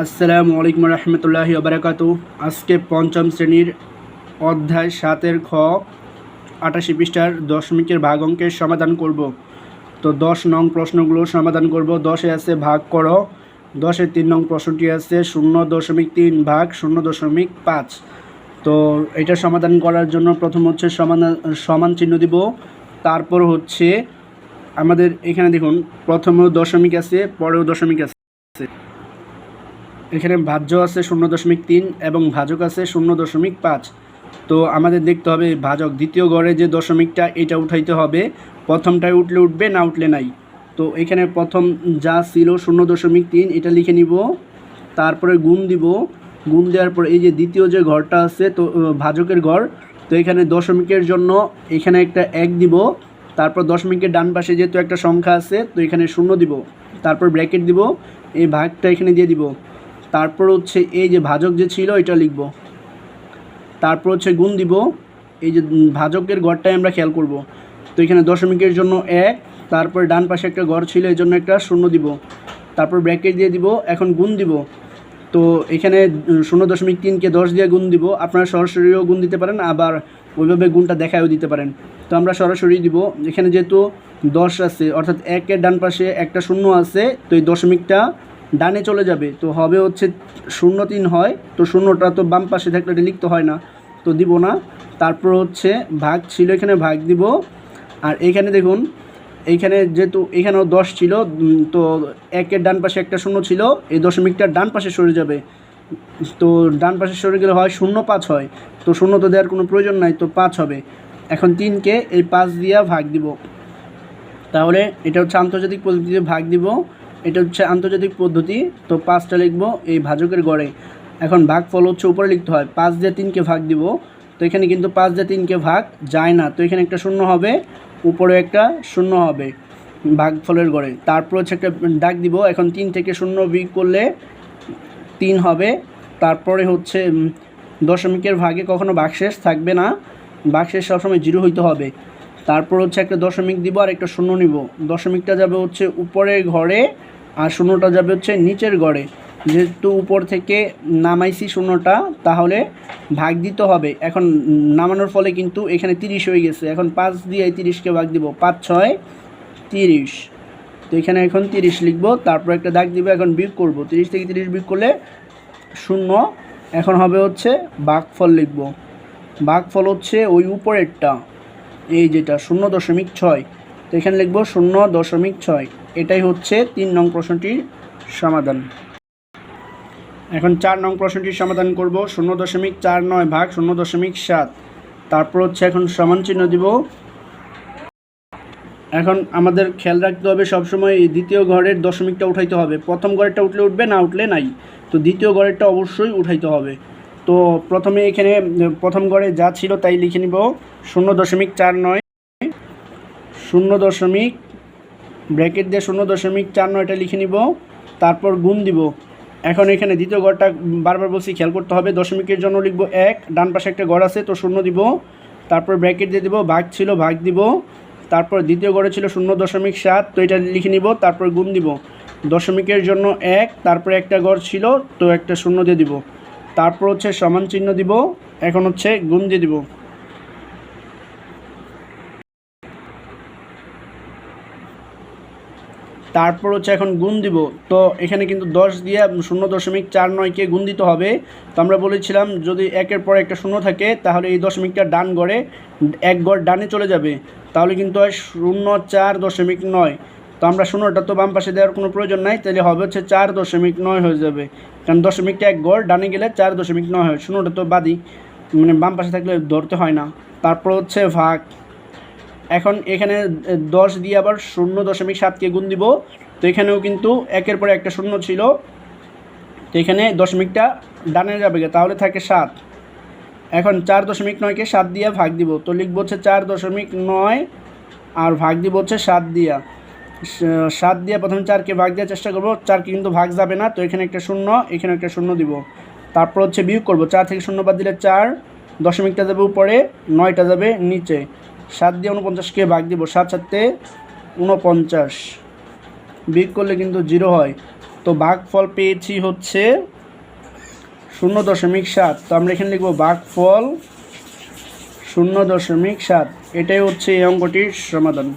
আসসালামু আলাইকুম রহমতুল্লাহ বারাকাত আজকে পঞ্চম শ্রেণির অধ্যায় সাতের খ আটাশি পৃষ্ঠার দশমিকের ভাগ অঙ্কের সমাধান করব। তো দশ নং প্রশ্নগুলো সমাধান করব। দশে আছে ভাগ করো। দশের তিন নং প্রশ্নটি আছে শূন্য দশমিক তিন ভাগ শূন্য দশমিক পাঁচ। তো এটা সমাধান করার জন্য প্রথম হচ্ছে সমান সমান চিহ্ন দিব। তারপর হচ্ছে আমাদের এখানে দেখুন, প্রথমেও দশমিক আছে, পরেও দশমিক আছে। এখানে ভাজ্য আছে শূন্য দশমিক তিন এবং ভাজক আছে শূন্য দশমিক পাঁচ। তো আমাদের দেখতে হবে ভাজক দ্বিতীয় গড়ে যে দশমিকটা, এটা উঠাইতে হবে। প্রথমটায় উঠলে উঠবে, না উঠলে নাই। তো এখানে প্রথম যা ছিল শূন্য দশমিক তিন, এটা লিখে নিব। তারপরে গুম দিব। গুম দেওয়ার পর এই যে দ্বিতীয় যে ঘরটা আছে, তো ভাজকের ঘর তো এখানে দশমিকের জন্য এখানে একটা এক দিব। তারপর দশমিকের ডান পাশে যেহেতু একটা সংখ্যা আছে, তো এখানে শূন্য দিব। তারপর ব্র্যাকেট দিব। এই ভাগটা এখানে দিয়ে দিব। তারপর হচ্ছে এই যে ভাজক যে ছিল, এটা লিখব। তারপর হচ্ছে গুণ দিব। এই যে ভাজকের গড়টাই আমরা খেয়াল করব। তো এখানে দশমিকের জন্য এক, তারপর ডান পাশে একটা গড় ছিল, এই জন্য একটা শূন্য দিব। তারপর ব্র্যাকেট দিয়ে দিব, এখন গুণ দিব। তো এখানে শূন্য দশমিক তিনকে দশ দিয়ে গুণ দিব। আপনারা সরাসরিও গুণ দিতে পারেন, আবার ওইভাবে গুণটা দেখায়ও দিতে পারেন। তো আমরা সরাসরি দিব। এখানে যেহেতু দশ আছে, অর্থাৎ একের ডান পাশে একটা শূন্য আছে, তো এই দশমিকটা ডানে চলে যাবে। তো হবে হচ্ছে শূন্য তিন হয়। তো শূন্যটা তো বাম পাশে থাকলে এটা লিখতে হয় না। তো দিব না। তারপর হচ্ছে ভাগ ছিল, এখানে ভাগ দিব। আর এখানে দেখুন এইখানে যেহেতু এখানেও দশ ছিল তো একের ডান পাশে একটা শূন্য ছিল। এই দশমিকটা ডান পাশে সরে যাবে। তো ডান পাশে সরে গেলে হয় শূন্য পাঁচ হয়। তো শূন্য তো দেওয়ার কোনো প্রয়োজন নাই, তো পাঁচ হবে। এখন তিনকে এই পাঁচ দিয়া ভাগ দিব। তাহলে এটা হচ্ছে আন্তর্জাতিক পদ্ধতিতে ভাগ দিব। এটা হচ্ছে আন্তর্জাতিক পদ্ধতি। তো পাঁচটা লিখব, এই ভাজকের গড়ে। এখন ভাগ ফল হচ্ছে উপরে লিখতে হয়, পাঁচ দিয়ে তিনকে ভাগ দিব। তো এখানে কিন্তু পাঁচ দিয়ে তিনকে ভাগ যায় না। তো এখানে একটা শূন্য হবে, উপরে একটা শূন্য হবে ভাগ ফলের গড়ে। তারপর হচ্ছে একটা ডাক দিব, এখন তিন থেকে শূন্য বিয়োগ করলে তিন হবে। তারপরে হচ্ছে দশমিকের ভাগে কখনো বাকশেষ থাকবে না। বাকশেষ সবসময় জিরো হইতে হবে। তারপর হচ্ছে একটা দশমিক দিব আর একটা শূন্য নিব। দশমিকটা যাবে হচ্ছে উপরের ঘরে আর শূন্যটা যাবে হচ্ছে নিচের ঘরে। যেহেতু উপর থেকে নামাইছি শূন্যটা, তাহলে ভাগ দিতে হবে। এখন নামানোর ফলে কিন্তু এখানে তিরিশ হয়ে গেছে। এখন পাঁচ দিয়ে তিরিশকে ভাগ দিব। পাঁচ, ছয়, তিরিশ। তো এখানে এখন তিরিশ লিখব, তারপর একটা দাগ দিব, এখন বিয়োগ করব। তিরিশ থেকে তিরিশ বিয়োগ করলে শূন্য। এখন হবে হচ্ছে বাঘ বাঘফল লিখব। বাঘফল হচ্ছে ওই উপরেরটা। এই যেটা শূন্য দশমিক ছয়, তো এখানে লিখব শূন্য দশমিক ছয়। এটাই হচ্ছে তিন নং প্রশ্নটির সমাধান। এখন চার নং প্রশ্নটির সমাধান করব, শূন্য দশমিক চার নয় ভাগ শূন্য দশমিক সাত। তারপর হচ্ছে এখন সমান চিহ্ন দিব। এখন আমাদের খেয়াল রাখতে হবে সবসময় এই দ্বিতীয় ঘরের দশমিকটা উঠাইতে হবে। প্রথম ঘরেরটা উঠলে উঠবে, না উঠলে নাই। তো দ্বিতীয় ঘরেরটা অবশ্যই উঠাইতে হবে। তো প্রথমে এখানে, প্রথম ঘরে যা ছিল তাই লিখে নিব। শূন্য দশমিক চার নয়। শূন্য দশমিক, ব্র্যাকেট দিয়ে শূন্য দশমিক চার নয়টা লিখে নিব, তারপর গুণ দিব। এখন এখানে দ্বিতীয় গড়টা বারবার বলছি, খেয়াল করতে হবে, দশমিকের জন্য লিখব এক, ডান পাশে একটা গড় আছে, তো শূন্য দিব। তারপর ব্র্যাকেট দিয়ে দিব, ভাগ ছিল, ভাগ দিব। তারপর দ্বিতীয় গড়ে ছিল শূন্য দশমিক সাত, তো এটা লিখে নিব, তারপর গুণ দিব। দশমিকের জন্য এক, তারপরে একটা গড় ছিল, তো একটা শূন্য দিয়ে দিব। তারপর হচ্ছে সমান চিহ্ন দিব, এখন হচ্ছে গুণ দিয়ে দিব। তারপর হচ্ছে এখন গুণ দিব। তো এখানে কিন্তু দশ দিয়ে শূন্য দশমিক চার নয়কে গুণ দিতে হবে। তো আমরা বলেছিলাম যদি একের পর একটা শূন্য থাকে, তাহলে এই দশমিকটা ডান গড়ে এক গড় ডানে চলে যাবে। তাহলে কিন্তু হয় শূন্য চার দশমিক নয়। তো আমরা শূন্যটা তো বাম পাশে দেওয়ার কোনো প্রয়োজন নাই, তাহলে হবে হচ্ছে চার দশমিক নয় হয়ে যাবে। কারণ দশমিকটা এক গড়, ডানে গেলে চার দশমিক নয় হয়। শূন্যটা তো বাদি মানে বাম পাশে থাকলে ধরতে হয় না। তারপর হচ্ছে ভাগ। এখন এখানে দশ দিয়ে আবার শূন্য দশমিক সাতকে গুণ দিব। তো এখানেও কিন্তু একের পরে একটা শূন্য ছিল। তো এখানে দশমিকটা ডানে যাবে তাহলে থাকে সাত। এখন চার দশমিক নয়কে সাত দিয়ে ভাগ দিব। তো লিখব হচ্ছে চার দশমিক নয়, আর ভাগ দিব হচ্ছে সাত দিয়া। সাত দিয়ে প্রথমে চারকে ভাগ দেওয়ার চেষ্টা করব, চারকে কিন্তু ভাগ যাবে না। তো এখানে একটা শূন্য, এখানে একটা শূন্য দিব। তারপর হচ্ছে বিয়োগ করব। চার থেকে শূন্য বাদ দিলে চার, দশমিকটা যাবে উপরে, নয়টা যাবে নিচে। সাত দিয়ে উনপঞ্চাশকে ভাগ দিব, সাত সাতে উনপঞ্চাশ বিগ করলে কিন্তু জিরো হয়। তো বাঘ ফল পেয়েছি হচ্ছে শূন্য দশমিক সাত। তো আমরা এখানে লিখব ফল শূন্য দশমিক সাত। এটাই হচ্ছে এই অঙ্কটির সমাধান।